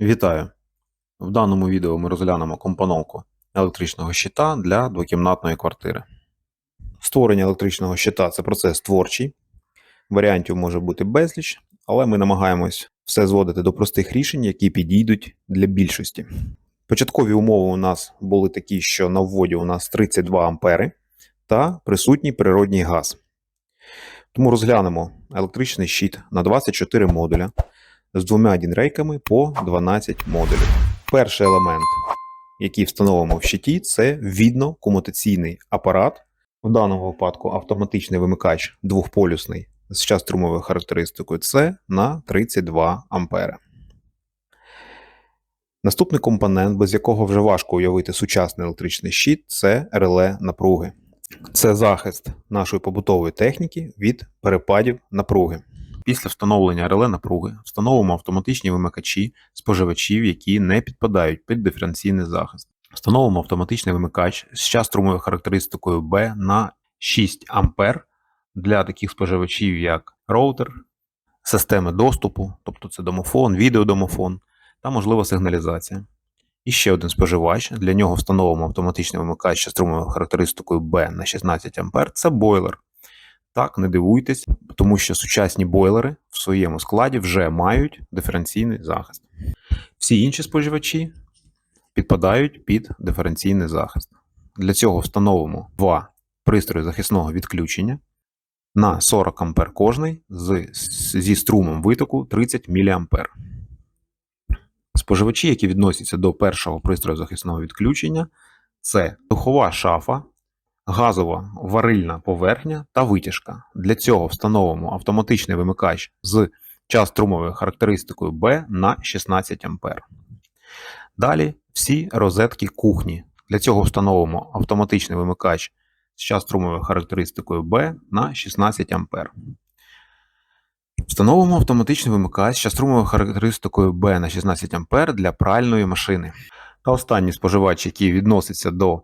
Вітаю! В даному відео ми розглянемо компоновку електричного щита для двокімнатної квартири. Створення електричного щита це процес творчий. Варіантів може бути безліч, але ми намагаємось все зводити до простих рішень, які підійдуть для більшості. Початкові умови у нас були такі, що на вводі у нас 32 ампери та присутній природній газ. Тому розглянемо електричний щит на 24 модуля з двома дінрейками по 12 модулів. Перший елемент, який встановимо в щиті, це відно-комутаційний апарат. В даному випадку автоматичний вимикач двохполюсний з частрумовою характеристикою С на 32 ампери. Наступний компонент, без якого вже важко уявити сучасний електричний щит, це реле напруги. Це захист нашої побутової техніки від перепадів напруги. Після встановлення реле напруги встановимо автоматичні вимикачі споживачів, які не підпадають під диференційний захист. Встановимо автоматичний вимикач з частрумовою характеристикою B на 6 А для таких споживачів, як роутер, системи доступу, тобто це домофон, відеодомофон та можлива сигналізація. І ще один споживач. Для нього встановимо автоматичний вимикач з частрумовою характеристикою B на 16 А це бойлер. Так, не дивуйтесь, тому що сучасні бойлери в своєму складі вже мають диференційний захист. Всі інші споживачі підпадають під диференційний захист. Для цього встановимо два пристрої захисного відключення на 40 А кожний з, зі струмом витоку 30 мА. Споживачі, які відносяться до першого пристрою захисного відключення, це духова шафа, газова варильна поверхня та витяжка. Для цього встановимо автоматичний вимикач з час-струмовою характеристикою B на 16 А. Далі всі розетки кухні. Для цього встановимо автоматичний вимикач з час-струмовою характеристикою B на 16 А. Встановимо автоматичний вимикач з частрумовою характеристикою B на 16 А для пральної машини. Та останній споживач, який відноситься до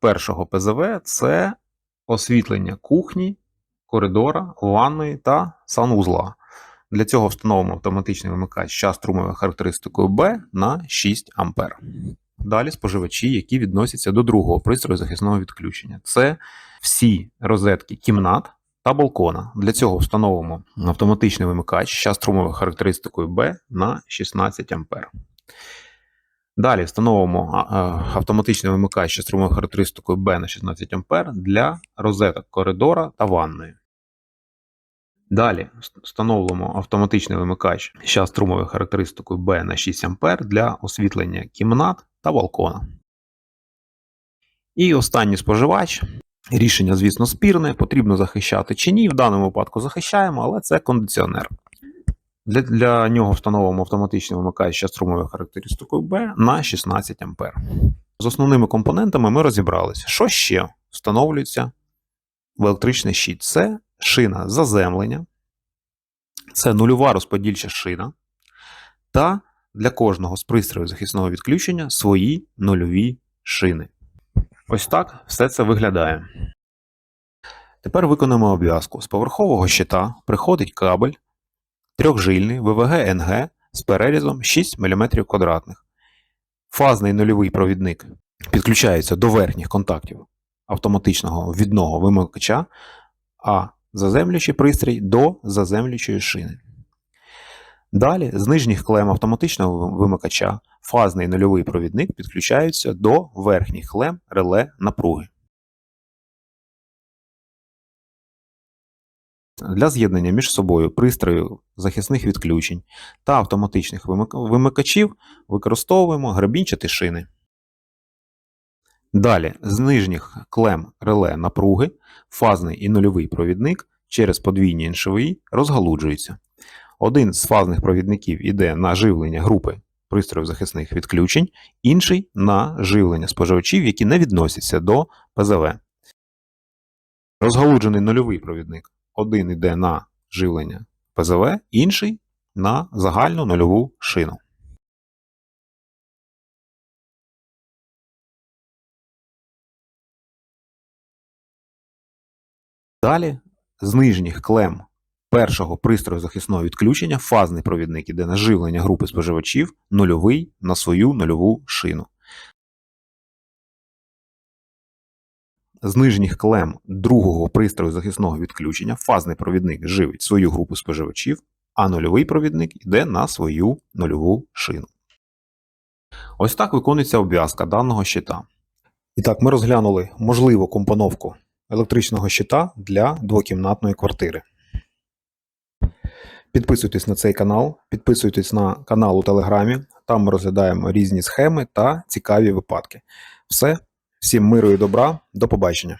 першого ПЗВ, це освітлення кухні, коридора, ванної та санузла. Для цього встановимо автоматичний вимикач з частрумовою характеристикою B на 6 А. Далі споживачі, які відносяться до другого пристрою захисного відключення. Це всі розетки кімнат та балкона. Для цього встановимо автоматичний вимикач з частрумовою характеристикою B на 16 А. Далі встановимо автоматичний вимикач струмовою характеристикою B на 16 А для розеток коридора та ванної. Далі встановимо автоматичний вимикач з струмовою характеристикою B на 6 А для освітлення кімнат та балкона. І останній споживач. Рішення, звісно, спірне, потрібно захищати чи ні. В даному випадку захищаємо, але це кондиціонер. Для, для нього встановимо автоматичний вимикач струмовою характеристикою B на 16 А. З основними компонентами ми розібралися. Що ще встановлюється в електричний щит? Це шина заземлення, це нульова розподільча шина, та для кожного з пристроїв захисного відключення свої нульові шини. Ось так все це виглядає. Тепер виконаємо обв'язку. З поверхового щита приходить кабель трьохжильний ВВГ-НГ з перерізом 6 мм квадратних. Фазний нульовий провідник підключається до верхніх контактів автоматичного відного вимикача, а заземлюючий пристрій до заземлюючої шини. Далі з нижніх клем автоматичного вимикача фазний нульовий провідник підключаються до верхніх клем реле напруги. Для з'єднання між собою пристроїв захисних відключень та автоматичних вимикачів використовуємо грабінчаті шини. Далі з нижніх клем реле напруги фазний і нульовий провідник через подвійні НШВІ розгалуджуються. Один з фазних провідників іде на живлення групи пристроїв захисних відключень, інший на живлення споживачів, які не відносяться до ПЗВ. Розгалуджений нульовий провідник один йде на живлення ПЗВ, інший на загальну нульову шину. Далі з нижніх клем першого пристрою захисного відключення фазний провідник іде на живлення групи споживачів нульовий на свою нульову шину. З нижніх клем другого пристрою захисного відключення фазний провідник живить свою групу споживачів, а нульовий провідник йде на свою нульову шину. Ось так виконується обв'язка даного щита. І так, ми розглянули можливу компоновку електричного щита для двокімнатної квартири. Підписуйтесь на цей канал, підписуйтесь на канал у Телеграмі. Там ми розглядаємо різні схеми та цікаві випадки. Все, Всім миру і добра, до побачення.